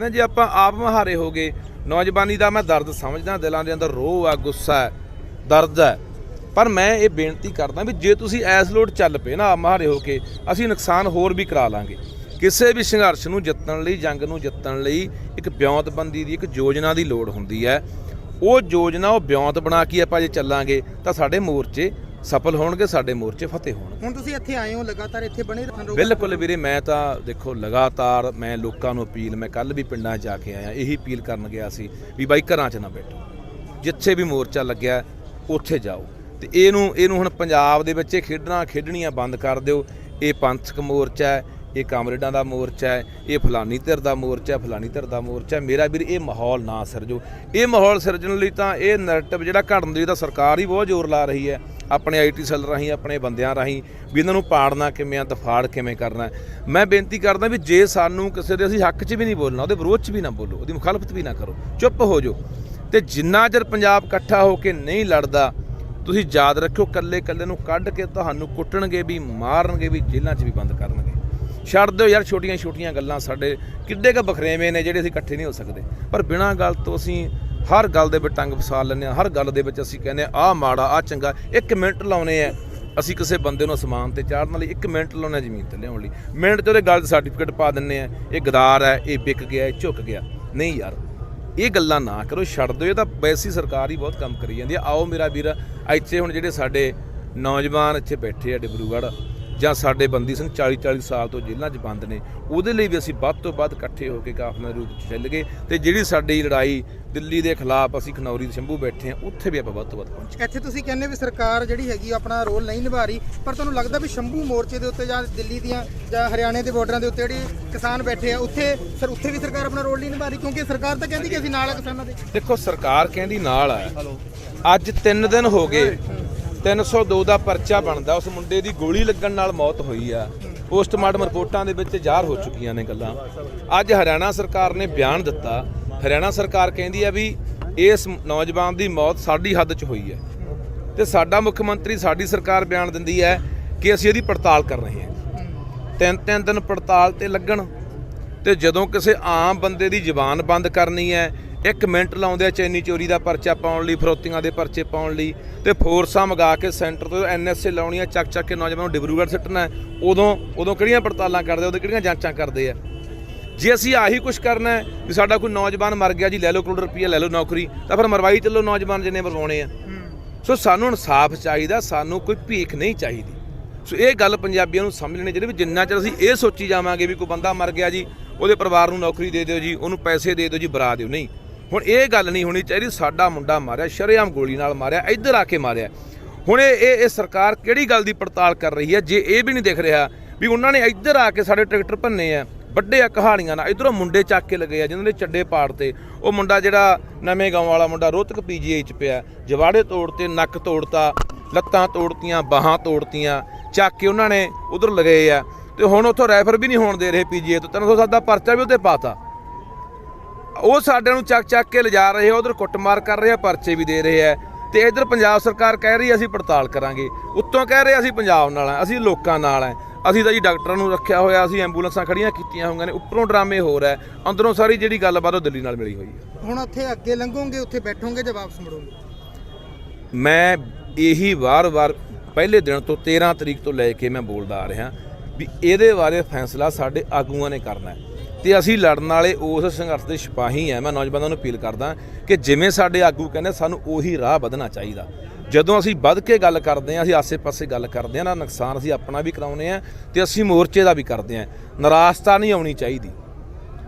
ਨਾ ਜੇ, ਆਪਾਂ ਆਪ ਮਹਾਰੇ ਹੋ ਗਏ। ਨੌਜਵਾਨੀ ਦਾ ਮੈਂ ਦਰਦ ਸਮਝਦਾ, ਦਿਲਾਂ ਦੇ ਅੰਦਰ ਰੋਹ ਆ, ਗੁੱਸਾ ਹੈ, ਦਰਦ ਹੈ। ਪਰ ਮੈਂ ਇਹ ਬੇਨਤੀ ਕਰਦਾ ਵੀ ਜੇ ਤੁਸੀਂ ਐਸ ਲੋਟ ਚੱਲ ਪਏ ਨਾ, ਆਪ ਮਹਾਰੇ ਹੋ ਕੇ, ਅਸੀਂ ਨੁਕਸਾਨ ਹੋਰ ਵੀ ਕਰਾ ਲਾਂਗੇ। ਕਿਸੇ ਵੀ ਸੰਘਰਸ਼ ਨੂੰ ਜਿੱਤਣ ਲਈ, ਜੰਗ ਨੂੰ ਜਿੱਤਣ ਲਈ ਇੱਕ ਬਿਉਂਤਬੰਦੀ ਦੀ, ਇੱਕ ਯੋਜਨਾ ਦੀ ਲੋੜ ਹੁੰਦੀ ਹੈ। ਉਹ ਯੋਜਨਾ, ਉਹ ਬਿਉਂਤ ਬਣਾ ਕੇ ਆਪਾਂ ਜੇ ਚੱਲਾਂਗੇ, ਤਾਂ ਸਾਡੇ ਮੋਰਚੇ ਸਫਲ ਹੋਣਗੇ ਸਾਡੇ ਮੋਰਚੇ ਫਤਿਹ ਹੋਣਗੇ। ਹੁਣ ਤੁਸੀਂ ਇੱਥੇ ਆਏ ਹੋ ਲਗਾਤਾਰ ਇੱਥੇ ਬਣੇ ਰਹਿਣ ਰਹੋ ਬਿਲਕੁਲ ਵੀਰੇ ਮੈਂ ਤਾਂ ਦੇਖੋ ਲਗਾਤਾਰ ਮੈਂ ਲੋਕਾਂ ਨੂੰ ਅਪੀਲ ਮੈਂ ਕੱਲ ਵੀ ਪਿੰਡਾਂ 'ਚ ਜਾ ਕੇ ਆਇਆ ਇਹੀ ਅਪੀਲ ਕਰਨ ਗਿਆ ਸੀ ਵੀ ਬਾਈ ਘਰਾਂ 'ਚ ਨਾ ਬੈਠੋ। ਜਿੱਥੇ ਵੀ ਮੋਰਚਾ ਲੱਗਿਆ ਉੱਥੇ ਜਾਓ। ਤੇ ਇਹਨੂੰ ਇਹਨੂੰ ਹੁਣ ਪੰਜਾਬ ਦੇ ਵਿੱਚ ਇਹ ਖੇਡਣਾ ਖੇਡਣੀਆਂ ਬੰਦ ਕਰ ਦਿਓ। ਇਹ ਪੰਥਕ ਮੋਰਚਾ ਹੈ ਇਹ ਕਾਮਰੇਡਾਂ ਦਾ ਮੋਰਚਾ ਹੈ ਇਹ ਫਲਾਨੀ ਧਿਰ ਦਾ ਮੋਰਚਾ ਹੈ, ਫਲਾਨੀ ਧਿਰ ਦਾ ਮੋਰਚਾ ਹੈ। ਮੇਰਾ ਵੀਰ ਇਹ ਮਾਹੌਲ ਨਾ ਸਿਰਜੋ। ਇਹ ਮਾਹੌਲ ਸਿਰਜਣ ਲਈ ਤਾਂ ਇਹ ਨੈਰੇਟਿਵ ਜਿਹੜਾ ਘੜਨ ਦੀ ਤਾਂ ਸਰਕਾਰ ਹੀ ਬਹੁਤ ਜ਼ੋਰ ਲਾ ਰਹੀ ਹੈ। ਆਪਣੇ ਆਈਟੀ ਸੈੱਲ ਰਾਹੀਂ, ਆਪਣੇ ਬੰਦਿਆਂ ਰਾਹੀਂ ਵੀ ਇਹਨਾਂ ਨੂੰ ਪਾੜਨਾ ਕਿਵੇਂ ਆ ਦਫਾੜ ਕਿਵੇਂ ਕਰਨਾ। ਮੈਂ ਬੇਨਤੀ ਕਰਦਾ ਵੀ ਜੇ ਸਾਨੂੰ ਕਿਸੇ ਦੇ ਅਸੀਂ ਹੱਕ 'ਚ ਵੀ ਨਹੀਂ ਬੋਲਣਾ, ਉਹਦੇ ਵਿਰੋਧ 'ਚ ਵੀ ਨਾ ਬੋਲੋ, ਉਹਦੀ ਮੁਖਾਲਫਤ ਵੀ ਨਾ ਕਰੋ, ਚੁੱਪ ਹੋ ਜਾਓ। ਤੇ ਜਿੰਨਾ ਚਿਰ ਪੰਜਾਬ ਇਕੱਠਾ ਹੋ ਕੇ ਨਹੀਂ ਲੜਦਾ, ਤੁਸੀਂ ਯਾਦ ਰੱਖਿਓ ਕੱਲੇ ਕੱਲੇ ਨੂੰ ਕੱਢ ਕੇ ਤੁਹਾਨੂੰ ਕੁੱਟਣਗੇ ਵੀ, ਮਾਰਨਗੇ ਵੀ, ਜੇਲ੍ਹਾਂ 'ਚ ਵੀ ਬੰਦ ਕਰਨਗੇ। ਛੱਡ ਦਿਓ ਯਾਰ ਛੋਟੀਆਂ ਛੋਟੀਆਂ ਗੱਲਾਂ ਸਾਡੇ, ਕਿੱਡੇ ਕ ਬਖਰੇਵੇਂ ਨੇ ਜਿਹੜੇ ਅਸੀਂ ਇਕੱਠੇ ਨਹੀਂ ਹੋ ਸਕਦੇ। ਪਰ ਬਿਨਾਂ ਗੱਲ ਤੋਂ ਅਸੀਂ ਹਰ ਗੱਲ ਦੇ ਵਿੱਚ ਟੰਗ ਫਸਾ ਲੈਂਦੇ ਹਾਂ, ਹਰ ਗੱਲ ਦੇ ਵਿੱਚ ਅਸੀਂ ਕਹਿੰਦੇ ਆ ਆਹ ਮਾੜਾ, ਆਹ ਚੰਗਾ, ਇੱਕ ਮਿੰਟ ਲਾਉਨੇ ਆ। ਅਸੀਂ ਕਿਸੇ ਬੰਦੇ ਨੂੰ ਅਸਮਾਨ ਤੇ ਚਾੜਨ ਲਈ ਇੱਕ ਮਿੰਟ ਲਾਉਨੇ ਆ ਜ਼ਮੀਨ ਤੇ ਲਿਆਉਣ ਲਈ। ਮਿੰਟ ਤੇ ਉਹਦੇ ਗੱਲ ਦਾ ਸਰਟੀਫਿਕੇਟ ਪਾ ਦਿੰਨੇ ਆ, ਇਹ ਗਦਾਰ ਹੈ, ਇਹ ਵਿਕ ਗਿਆ, ਇਹ ਝੁੱਕ ਗਿਆ। ਨਹੀਂ ਯਾਰ, ਇਹ ਗੱਲਾਂ ਨਾ ਕਰੋ, ਛੱਡ ਦਿਓ, ਇਹ ਤਾਂ ਵੈਸੀ ਸਰਕਾਰ ਹੀ ਬਹੁਤ ਕੰਮ ਕਰੀ ਜਾਂਦੀ ਹੈ ਆਓ ਮੇਰਾ ਵੀਰ, ਇੱਥੇ ਹੁਣ ਜਿਹੜੇ ਸਾਡੇ ਨੌਜਵਾਨ ਇੱਥੇ ਬੈਠੇ ਆ, ਡਿਬਰੂਗੜ੍ਹ। ਜਾਂ ਸਾਡੇ ਬੰਦੀ ਸਿੰਘ 40 40 ਸਾਲ ਤੋਂ ਜੇਲ੍ਹਾਂ 'ਚ ਬੰਦ ਨੇ ਉਹਦੇ ਲਈ ਵੀ ਅਸੀਂ ਵੱਧ ਤੋਂ ਵੱਧ ਇਕੱਠੇ ਹੋ ਕੇ ਕਾਫਲਾ ਰੂਪ 'ਚ ਚੱਲ ਗਏ ਤੇ ਜਿਹੜੀ ਸਾਡੀ ਲੜਾਈ ਦਿੱਲੀ ਦੇ ਖਿਲਾਫ ਅਸੀਂ ਖਨੌਰੀ ਦੇ ਸ਼ੰਭੂ ਬੈਠੇ ਆ ਉੱਥੇ ਵੀ ਆਪਾਂ ਵੱਧ ਤੋਂ ਵੱਧ ਪਹੁੰਚੇ ਇੱਥੇ ਤੁਸੀਂ ਕਹਿੰਦੇ ਵੀ ਸਰਕਾਰ ਜਿਹੜੀ ਹੈਗੀ ਆਪਣਾ ਰੋਲ ਨਹੀਂ ਨਿਭਾ ਰਹੀ ਪਰ ਤੁਹਾਨੂੰ ਲੱਗਦਾ ਵੀ ਸ਼ੰਭੂ ਮੋਰਚੇ ਦੇ ਉੱਤੇ ਜਾਂ ਦਿੱਲੀ ਦੀਆਂ ਜਾਂ ਹਰਿਆਣੇ ਦੇ ਬਾਰਡਰਾਂ ਦੇ ਉੱਤੇ ਜਿਹੜੀ ਕਿਸਾਨ ਬੈਠੇ ਆ ਉੱਥੇ ਸਰ ਉੱਥੇ ਵੀ ਸਰਕਾਰ ਆਪਣਾ ਰੋਲ ਨਹੀਂ ਨਿਭਾ ਰਹੀ ਕਿਉਂਕਿ ਸਰਕਾਰ ਤਾਂ ਕਹਿੰਦੀ ਕਿ ਅਸੀਂ ਨਾਲ ਆ ਕਿਸਾਨਾਂ ਦੇ। ਦੇਖੋ ਸਰਕਾਰ ਕਹਿੰਦੀ ਨਾਲ ਆ। ਅੱਜ 3 ਦਿਨ ਹੋ ਗਏ 302 ਦਾ ਪਰਚਾ ਬਣਦਾ, ਉਸ ਮੁੰਡੇ ਦੀ ਗੋਲੀ ਲੱਗਣ ਨਾਲ ਮੌਤ ਹੋਈ ਆ। ਪੋਸਟਮਾਰਟਮ ਰਿਪੋਰਟਾਂ ਦੇ ਵਿੱਚ ਜ਼ਾਹਰ ਹੋ ਚੁੱਕੀਆਂ ਨੇ ਗੱਲਾਂ। ਅੱਜ ਹਰਿਆਣਾ ਸਰਕਾਰ ਨੇ ਬਿਆਨ ਦਿੱਤਾ। ਹਰਿਆਣਾ ਸਰਕਾਰ ਕਹਿੰਦੀ ਆ ਵੀ ਇਸ ਨੌਜਵਾਨ ਦੀ ਮੌਤ ਸਾਡੀ ਹੱਦ 'ਚ ਹੋਈ ਹੈ। ਤੇ ਸਾਡਾ ਮੁੱਖ ਮੰਤਰੀ, ਸਾਡੀ ਸਰਕਾਰ ਬਿਆਨ ਦਿੰਦੀ ਹੈ ਕਿ ਅਸੀਂ ਇਹਦੀ ਪੜਤਾਲ ਕਰ ਰਹੇ ਹਾਂ। ਤਿੰਨ ਤਿੰਨ ਦਿਨ ਪੜਤਾਲ ਤੇ ਲੱਗਣ। ਤੇ ਜਦੋਂ ਕਿਸੇ ਆਮ ਬੰਦੇ ਦੀ ਜ਼ੁਬਾਨ ਬੰਦ ਕਰਨੀ ਹੈ ਇੱਕ ਮਿੰਟ ਲਾਉਂਦੇ ਆ ਚੈਨੀ ਚੋਰੀ ਦਾ ਪਰਚਾ ਪਾਉਣ ਲਈ ਫਰੋਤੀਆਂ ਦੇ ਪਰਚੇ ਪਾਉਣ ਲਈ ਤੇ ਫੋਰਸਾਂ ਮੰਗਾ ਕੇ ਸੈਂਟਰ ਤੋਂ ਐਨਐਸਏ ਲਾਉਣੀਆਂ ਚੱਕ ਚੱਕ ਕੇ ਨੌਜਵਾਨਾਂ ਨੂੰ ਡਿਬਰੂਗੜ੍ਹ ਸਿੱਟਣਾ ਹੈ। ਉਦੋਂ ਉਦੋਂ ਕਿਹੜੀਆਂ ਪੜਤਾਲਾਂ ਕਰਦੇ ਆ, ਉਦੋਂ ਕਿਹੜੀਆਂ ਜਾਂਚਾਂ ਕਰਦੇ ਆ? ਜੇ ਅਸੀਂ ਆਹੀ ਕੁਝ ਕਰਨਾ ਹੈ ਵੀ ਸਾਡਾ ਕੋਈ ਨੌਜਵਾਨ ਮਰ ਗਿਆ ਜੀ ਲੈ ਲਓ ਕਰੋੜ ਰੁਪਈਆ ਲੈ ਲਓ ਨੌਕਰੀ ਤਾਂ ਫਿਰ ਮਰਵਾਈ ਚੱਲੋ ਨੌਜਵਾਨ ਜਿੰਨੇ ਮਰਵਾਉਣੇ ਆ। ਸੋ ਸਾਨੂੰ ਇਨਸਾਫ ਚਾਹੀਦਾ ਸਾਨੂੰ ਕੋਈ ਭੀਖ ਨਹੀਂ ਚਾਹੀਦੀ। ਸੋ ਇਹ ਗੱਲ ਪੰਜਾਬੀਆਂ ਨੂੰ ਸਮਝ ਲੈਣੀ ਚਾਹੀਦੀ ਵੀ ਜਿੰਨਾ ਚਿਰ ਅਸੀਂ ਇਹ ਸੋਚੀ ਜਾਵਾਂਗੇ ਵੀ ਕੋਈ ਬੰਦਾ ਮਰ ਗਿਆ ਜੀ ਉਹਦੇ ਪਰਿਵਾਰ ਨੂੰ ਨੌਕਰੀ ਦੇ ਦਿਓ ਜੀ, ਉਹਨੂੰ ਪੈਸੇ ਦੇ ਦਿਓ ਜੀ, ਬਰਾ ਦਿਓ। ਨਹੀਂ, ਹੁਣ ਇਹ ਗੱਲ ਨਹੀਂ ਹੋਣੀ ਚਾਹੀਦੀ, ਸਾਡਾ ਮੁੰਡਾ ਮਾਰਿਆ, ਸ਼ਰੇਆਮ ਗੋਲੀ ਨਾਲ ਮਾਰਿਆ, ਇੱਧਰ ਆ ਕੇ ਮਾਰਿਆ। ਹੁਣ ਇਹ ਇਹ ਸਰਕਾਰ ਕਿਹੜੀ ਗੱਲ ਦੀ ਪੜਤਾਲ ਕਰ ਰਹੀ ਹੈ? ਜੇ ਇਹ ਵੀ ਨਹੀਂ ਦਿਖ ਰਿਹਾ ਵੀ ਉਹਨਾਂ ਨੇ ਇੱਧਰ ਆ ਕੇ ਸਾਡੇ ਟਰੈਕਟਰ ਭੰਨੇ ਆ, ਵੱਡੇ ਆ, ਕਹਾਣੀਆਂ ਨਾਲ, ਇਧਰੋਂ ਮੁੰਡੇ ਚੱਕ ਕੇ ਲਗੇ ਆ, ਜਿਨ੍ਹਾਂ ਦੇ ਚੱਡੇ ਪਾੜ ਤੇ, ਉਹ ਮੁੰਡਾ ਜਿਹੜਾ ਨਵੇਂ ਗਾਉਂ ਵਾਲਾ ਮੁੰਡਾ ਰੋਹਤਕ ਪੀਜੀਆਈ ਚ ਪਿਆ, ਜਵਾੜੇ ਤੋੜ ਤੇ ਨੱਕ ਤੋੜਤਾ, ਲੱਤਾਂ ਤੋੜਤੀਆਂ, ਬਾਹਾਂ ਤੋੜਤੀਆਂ, ਚੱਕ ਕੇ ਉਹਨਾਂ ਨੇ ਉਧਰ ਲਗਾਏ ਆ। ਤੇ ਹੁਣ ਉੱਥੋਂ ਰੈਫਰ ਵੀ ਨਹੀਂ ਹੋਣ ਦੇ ਰਹੇ ਪੀਜੀਆਈ ਤੋਂ। 307 ਦਾ ਪਰਚਾ ਵੀ ਉੱਤੇ ਪਾਤਾ। ਉਹ ਸਾਡੇ ਨੂੰ ਚੱਕ ਚੱਕ ਕੇ ਲਿਜਾ ਰਹੇ ਆ ਉਧਰ ਕੁੱਟਮਾਰ ਕਰ ਰਹੇ ਆ ਪਰਚੇ ਵੀ ਦੇ ਰਹੇ ਆ। ਤੇ ਇਧਰ ਪੰਜਾਬ ਸਰਕਾਰ ਕਹਿ ਰਹੀ ਅਸੀਂ ਪੜਤਾਲ ਕਰਾਂਗੇ। ਉੱਤੋਂ ਕਹਿ ਰਹੇ ਅਸੀਂ ਪੰਜਾਬ ਨਾਲ ਆ ਅਸੀਂ ਲੋਕਾਂ ਨਾਲ ਆ। ਅਸੀਂ ਤਾਂ ਜੀ ਡਾਕਟਰਾਂ ਨੂੰ ਰੱਖਿਆ ਹੋਇਆ ਅਸੀਂ ਐਂਬੂਲੈਂਸਾਂ ਖੜੀਆਂ ਕੀਤੀਆਂ ਹੋਈਆਂ ਨੇ ਉੱਪਰੋਂ ਡਰਾਮੇ ਹੋ ਰਿਹਾ ਅੰਦਰੋਂ ਸਾਰੀ ਜਿਹੜੀ ਗੱਲਬਾਤ ਉਹ ਦਿੱਲੀ ਨਾਲ ਮਿਲੀ ਹੋਈ ਹੈ ਹੁਣ ਉੱਥੇ ਅੱਗੇ ਲੰਘੋਗੇ ਉੱਥੇ ਬੈਠੋਗੇ ਜਾਂ ਵਾਪਸ ਮੁੜੋਗੇ? ਮੈਂ ਇਹੀ ਵਾਰ-ਵਾਰ ਪਹਿਲੇ ਦਿਨ ਤੋਂ 13 ਤਰੀਕ ਤੋਂ ਲੈ ਕੇ ਮੈਂ ਬੋਲਦਾ ਆ ਰਿਹਾ। ਵੀ ਇਹਦੇ ਬਾਰੇ ਫੈਸਲਾ ਸਾਡੇ ਆਗੂਆਂ ਨੇ ਕਰਨਾ ਹੈ। ਤੇ ਅਸੀਂ ਲੜਨ ਵਾਲੇ ਉਸ ਸੰਘਰਸ਼ ਦੇ ਸਿਪਾਹੀ ਆ ਮੈਂ ਨੌਜਵਾਨਾਂ ਨੂੰ ਅਪੀਲ ਕਰਦਾ ਕਿ ਜਿਵੇਂ ਸਾਡੇ ਆਗੂ ਕਹਿੰਦੇ, ਸਾਨੂੰ ਉਹੀ ਰਾਹ ਵਧਣਾ ਚਾਹੀਦਾ। ਜਦੋਂ ਅਸੀਂ ਵੱਧ ਕੇ ਗੱਲ ਕਰਦੇ ਹਾਂ, ਅਸੀਂ ਆਸੇ-ਪਾਸੇ ਗੱਲ ਕਰਦੇ ਹਾਂ, ਨਾ ਨੁਕਸਾਨ ਅਸੀਂ ਆਪਣਾ ਵੀ ਕਰਾਉਨੇ ਆ ਤੇ ਅਸੀਂ ਮੋਰਚੇ ਦਾ ਵੀ ਕਰਦੇ ਹਾਂ। ਨਰਾਸਤਾ ਨਹੀਂ ਆਉਣੀ ਚਾਹੀਦੀ।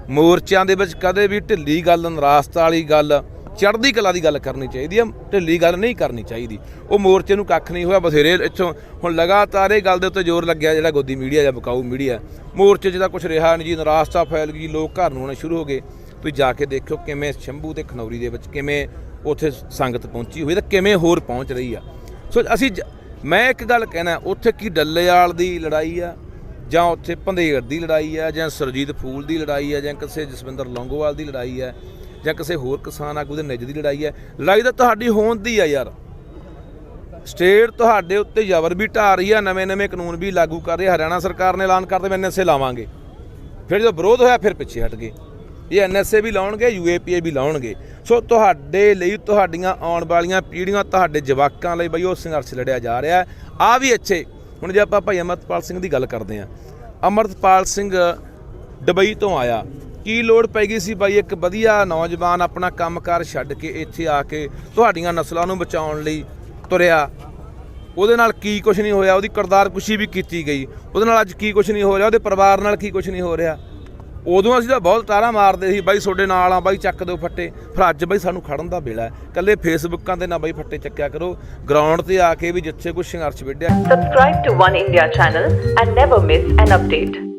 ਮੋਰਚਿਆਂ ਦੇ ਵਿੱਚ ਕਦੇ ਵੀ ਢਿੱਲੀ ਗੱਲ, ਨਰਾਸਤਾ ਵਾਲੀ ਗੱਲ ਚੜ੍ਹਦੀ ਕਲਾ ਦੀ ਗੱਲ ਕਰਨੀ ਚਾਹੀਦੀ ਆ, ਢਿੱਲੀ ਗੱਲ ਨਹੀਂ ਕਰਨੀ ਚਾਹੀਦੀ। ਉਹ ਮੋਰਚੇ ਨੂੰ ਕੱਖ ਨਹੀਂ ਹੋਇਆ, ਬਥੇਰੇ ਇੱਥੋਂ ਹੁਣ ਲਗਾਤਾਰ ਇਹ ਗੱਲ ਦੇ ਉੱਤੇ ਜ਼ੋਰ ਲੱਗਿਆ, ਜਿਹੜਾ ਗੋਦੀ ਮੀਡੀਆ ਜਾਂ ਬਕਾਊ ਮੀਡੀਆ। ਮੋਰਚੇ 'ਚ ਤਾਂ ਕੁਝ ਰਿਹਾ ਨਹੀਂ ਜੀ, ਨਰਾਸਤਾ ਫੈਲ ਗਈ, ਲੋਕ ਘਰ ਨੂੰ ਆਉਣੇ ਸ਼ੁਰੂ ਹੋ ਗਏ। ਤੁਸੀਂ ਜਾ ਕੇ ਦੇਖਿਓ ਕਿਵੇਂ ਸ਼ੰਭੂ ਤੇ ਖਨੌਰੀ ਦੇ ਵਿੱਚ ਕਿਵੇਂ ਉੱਥੇ ਸੰਗਤ ਪਹੁੰਚੀ ਹੋਈ ਤੇ ਕਿਵੇਂ ਹੋਰ ਪਹੁੰਚ ਰਹੀ ਆ। ਸੋ ਅਸੀਂ ਜ- ਮੈਂ ਇੱਕ ਗੱਲ ਕਹਿਣਾ, ਉੱਥੇ ਕੀ ਡੱਲੇਵਾਲ ਦੀ ਲੜਾਈ ਆ, ਜਾਂ ਉੱਥੇ ਭੰਦੇਰ ਦੀ ਲੜਾਈ ਆ, ਜਾਂ ਸਰਜੀਤ ਫੂਲ ਦੀ ਲੜਾਈ ਆ, ਜਾਂ ਕਿਸੇ ਜਸਵਿੰਦਰ ਲੌਂਗੋਵਾਲ ਦੀ ਲੜਾਈ ਆ ਜਾਂ ਕਿਸੇ ਹੋਰ ਕਿਸਾਨ ਆਗੂ ਦੇ ਨਿੱਜ ਦੀ ਲੜਾਈ ਹੈ। ਲੜਾਈ ਤਾਂ ਤੁਹਾਡੀ ਹੋਣ ਦੀ ਆ ਯਾਰ। ਸਟੇਟ ਤੁਹਾਡੇ ਉੱਤੇ ਜ਼ਬਰ ਵੀ ਢਾ ਰਹੀ ਆ ਨਵੇਂ-ਨਵੇਂ ਕਾਨੂੰਨ ਵੀ ਲਾਗੂ ਕਰ ਰਹੀ ਹਰਿਆਣਾ ਸਰਕਾਰ ਨੇ ਐਲਾਨ ਕਰਦੇ ਮੈਂ ਐਨਐਸਏ ਲਾਵਾਂਗੇ। ਫਿਰ ਜਦੋਂ ਵਿਰੋਧ ਹੋਇਆ, ਫਿਰ ਪਿੱਛੇ ਹਟ ਗਏ। ਇਹ ਐਨਐਸਏ ਵੀ ਲਾਉਣਗੇ ਯੂਏਪੀਏ ਵੀ ਲਾਉਣਗੇ। ਸੋ ਤੁਹਾਡੇ ਲਈ ਤੁਹਾਡੀਆਂ ਆਉਣ ਵਾਲੀਆਂ ਪੀੜ੍ਹੀਆਂ, ਤੁਹਾਡੇ ਜਵਾਕਾਂ ਲਈ ਬਈ ਉਹ ਸੰਘਰਸ਼ ਲੜਿਆ ਜਾ ਰਿਹਾ ਹੈ। ਆ ਵੀ ਅੱਛੇ। ਹੁਣ ਜੇ ਆਪਾਂ ਭਾਈ ਅਮਰਤਪਾਲ ਸਿੰਘ ਦੀ ਗੱਲ ਕਰਦੇ ਹਾਂ। ਅਮਰਤਪਾਲ ਸਿੰਘ ਦੁਬਈ ਤੋਂ ਆਇਆ। ਕੀ ਲੋੜ ਪੈ ਗਈ ਸੀ ਬਾਈ? ਇੱਕ ਵਧੀਆ ਨੌਜਵਾਨ ਆਪਣਾ ਕੰਮਕਾਰ ਛੱਡ ਕੇ ਇੱਥੇ ਆ ਕੇ ਤੁਹਾਡੀਆਂ ਨਸਲਾਂ ਨੂੰ ਬਚਾਉਣ ਲਈ ਤੁਰਿਆ। ਉਹਦੇ ਨਾਲ ਕੀ ਕੁਝ ਨਹੀਂ ਹੋਇਆ? ਉਹਦੀ ਕਰਤਾਰ ਕੁਸ਼ੀ ਵੀ ਕੀਤੀ ਗਈ। ਉਹਦੇ ਨਾਲ ਅੱਜ ਕੀ ਕੁਝ ਨਹੀਂ ਹੋ ਰਿਹਾ? ਉਹਦੇ ਪਰਿਵਾਰ ਨਾਲ ਕੀ ਕੁਝ ਨਹੀਂ ਹੋ ਰਿਹਾ? ਉਦੋਂ ਅਸੀਂ ਤਾਂ ਬਹੁਤ ਤਾਰਾ ਮਾਰਦੇ ਸੀ, ਬਾਈ ਤੁਹਾਡੇ ਨਾਲ ਆ, ਬਾਈ ਚੱਕ ਦਿਓ ਫੱਟੇ। ਫਿਰ ਅੱਜ ਬਾਈ ਸਾਨੂੰ ਖੜਨ ਦਾ ਵੇਲਾ ਹੈ। ਕੱਲੇ ਫੇਸਬੁੱਕਾਂ ਤੇ ਨਾ ਬਾਈ ਫੱਟੇ ਚੱਕਿਆ ਕਰੋ। ਗਰਾਊਂਡ ਤੇ ਆ ਕੇ ਵੀ ਜਿੱਥੇ ਕੋਈ ਸੰਘਰਸ਼ ਵਿੱਢਿਆ। Subscribe to One India channel and never miss an update.